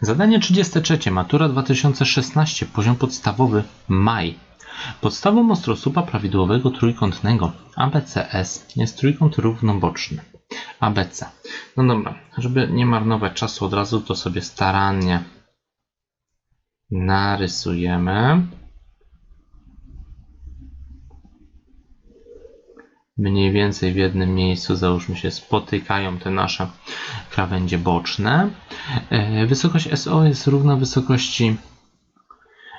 Zadanie 33. Matura 2016. Poziom podstawowy. Maj. Podstawą ostrosłupa prawidłowego trójkątnego ABCS jest trójkąt równoboczny. ABC. No dobra, żeby nie marnować czasu od razu, to sobie starannie narysujemy. Mniej więcej w jednym miejscu, załóżmy się, spotykają te nasze krawędzie boczne. E, Wysokość SO jest równa wysokości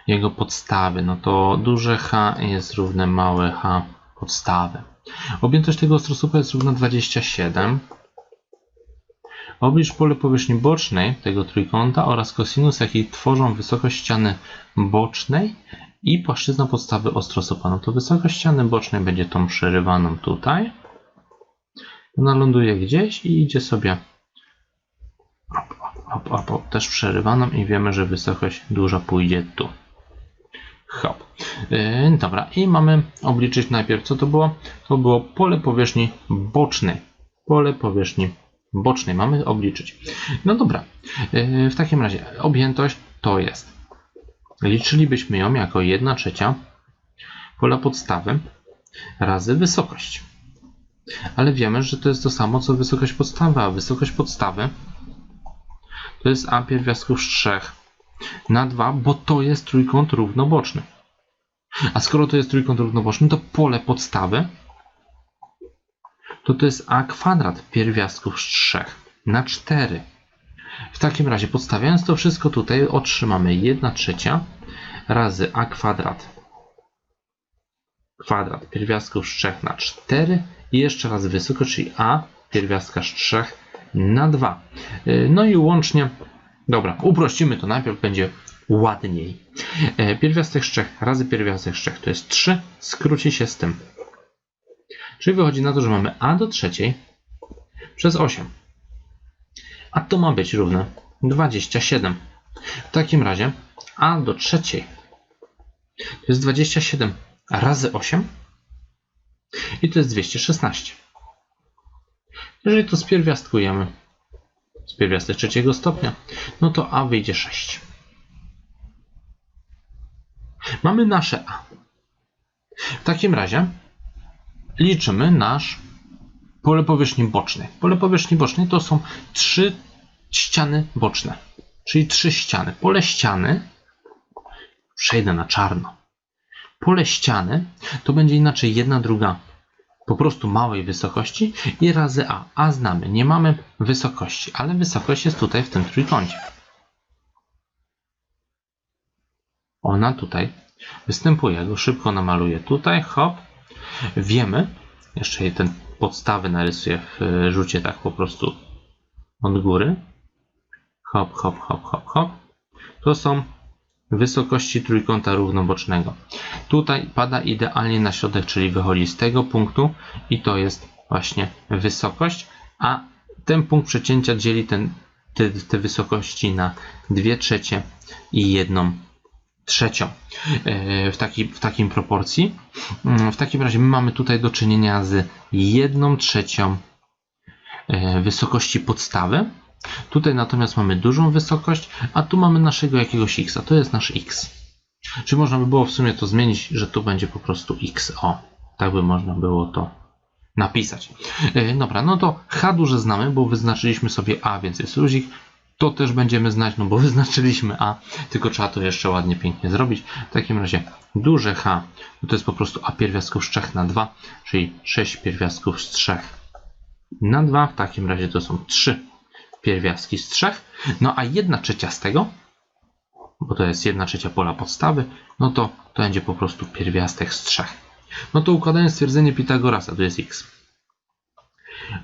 jego podstawy. No to duże H jest równe małe H podstawy. Objętość tego ostrosłupa jest równa 27. Oblicz pole powierzchni bocznej tego trójkąta oraz kosinus, jaki tworzą wysokość ściany bocznej i płaszczyzna podstawy ostrosłupa. No to wysokość ściany bocznej będzie tą przerywaną tutaj. Ona ląduje gdzieś i idzie sobie op, op, op, op, też przerywaną i wiemy, że wysokość duża pójdzie tu. Hop. Yy, dobra, i mamy obliczyć najpierw, co to było? To było pole powierzchni bocznej. Pole powierzchni bocznej mamy obliczyć. No dobra, yy, w takim razie objętość to jest. Liczylibyśmy ją jako 1 trzecia pola podstawy razy wysokość. Ale wiemy, że to jest to samo co wysokość podstawy, a wysokość podstawy to jest a pierwiastków z 3 na 2, bo to jest trójkąt równoboczny. A skoro to jest trójkąt równoboczny, to pole podstawy to to jest a kwadrat pierwiastków z 3 na 4. W takim razie podstawiając to wszystko tutaj otrzymamy 1 trzecia razy a kwadrat kwadrat pierwiastków z 3 na 4 i jeszcze raz wysoko, czyli a pierwiastka z 3 na 2. Yy, No i łącznie, dobra, uprościmy to najpierw, będzie ładniej. Yy, Pierwiastek z 3 razy pierwiastek z 3 to jest 3, skróci się z tym. Czyli wychodzi na to, że mamy a do trzeciej przez 8. A to ma być równe 27. W takim razie a do trzeciej to jest 27 razy 8 i to jest 216. Jeżeli to spierwiastkujemy z trzeciego stopnia, no to a wyjdzie 6. Mamy nasze a. W takim razie liczymy nasz pole powierzchni bocznej. Pole powierzchni bocznej to są trzy ściany boczne, czyli trzy ściany. Pole ściany, przejdę na czarno. Pole ściany to będzie inaczej jedna druga po prostu małej wysokości i razy a. A znamy, nie mamy wysokości, ale wysokość jest tutaj w tym trójkącie. Ona tutaj występuje. Go szybko namaluję tutaj, hop. Wiemy, jeszcze ten podstawy narysuję w e, rzucie tak po prostu od góry. Hop, hop, hop, hop, hop. To są wysokości trójkąta równobocznego. Tutaj pada idealnie na środek, czyli wychodzi z tego punktu i to jest właśnie wysokość, a ten punkt przecięcia dzieli ten, te, te wysokości na 2 trzecie i 1 trzecią e, w, taki, w takim proporcji. Mm, W takim razie my mamy tutaj do czynienia z 1 trzecią e, wysokości podstawy. Tutaj natomiast mamy dużą wysokość, a tu mamy naszego jakiegoś x, a to jest nasz x. Czy można by było w sumie to zmienić, że tu będzie po prostu x. O, tak by można było to napisać. E, Dobra, no to h duże znamy, bo wyznaczyliśmy sobie a, więc jest luzik. To też będziemy znać, no bo wyznaczyliśmy a, tylko trzeba to jeszcze ładnie, pięknie zrobić. W takim razie duże h to jest po prostu a pierwiastków z 3 na 2, czyli 6 pierwiastków z 3 na 2. W takim razie to są 3 pierwiastki z 3. No a 1 trzecia z tego, bo to jest 1 trzecia pola podstawy, no to to będzie po prostu pierwiastek z 3. No to układając stwierdzenie Pitagorasa, tu jest x.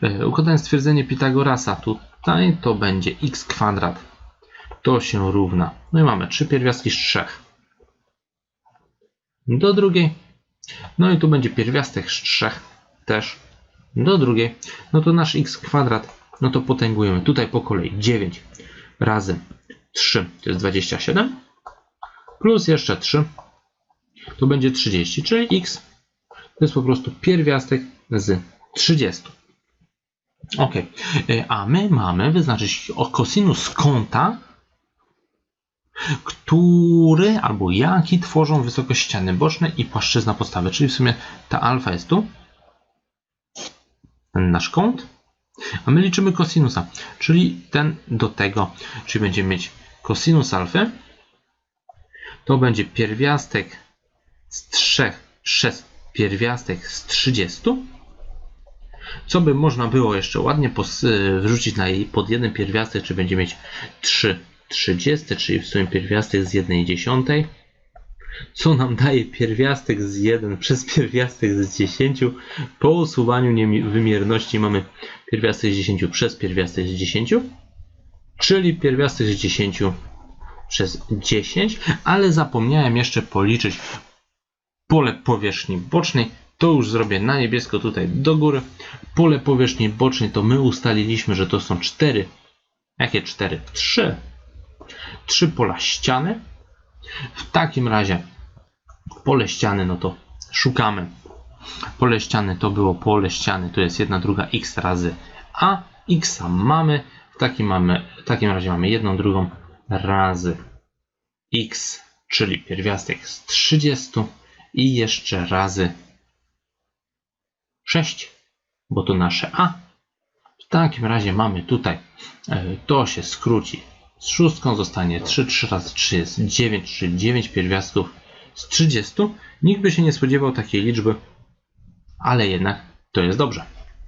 E, Układając stwierdzenie Pitagorasa tutaj, to będzie x kwadrat. To się równa. No i mamy 3 pierwiastki z 3. Do drugiej. No i tu będzie pierwiastek z 3 też do drugiej. No to nasz x kwadrat, no to potęgujemy tutaj po kolei 9 razy 3 to jest 27 plus jeszcze 3 to będzie 30, czyli x to jest po prostu pierwiastek z 30. Ok, E, a my mamy wyznaczyć kosinus kąta który albo jaki tworzą wysokość ściany bocznej i płaszczyzna podstawy. Czyli w sumie ta alfa jest tu, ten nasz kąt, a my liczymy kosinusa, czyli ten do tego, czyli będziemy mieć kosinus alfy, to będzie pierwiastek z 3 przez pierwiastek z 30, co by można było jeszcze ładnie y, wrzucić na jej pod jeden pierwiastek, czy będzie mieć 3 30, czyli w sumie pierwiastek z 1 dziesiątej, co nam daje pierwiastek z 1 przez pierwiastek z 10. Po usuwaniu wymierności mamy pierwiastek z 10 przez pierwiastek z 10, czyli pierwiastek z 10 przez 10, ale zapomniałem jeszcze policzyć pole powierzchni bocznej. To już zrobię na niebiesko tutaj do góry. Pole powierzchni bocznej to my ustaliliśmy, że to są 4. Jakie 4? 3. 3 pola ściany. W takim razie pole ściany, no to szukamy. Pole ściany to było pole ściany, to jest jedna druga x razy a. x mamy. W takim, mamy, w takim razie mamy jedną drugą razy x, czyli pierwiastek z 30 i jeszcze razy 6, bo to nasze a. W takim razie mamy tutaj, e, to się skróci z szóstką, zostanie 3, 3 razy 3 jest 9, czyli 9 pierwiastków z 30. Nikt by się nie spodziewał takiej liczby, ale jednak to jest dobrze.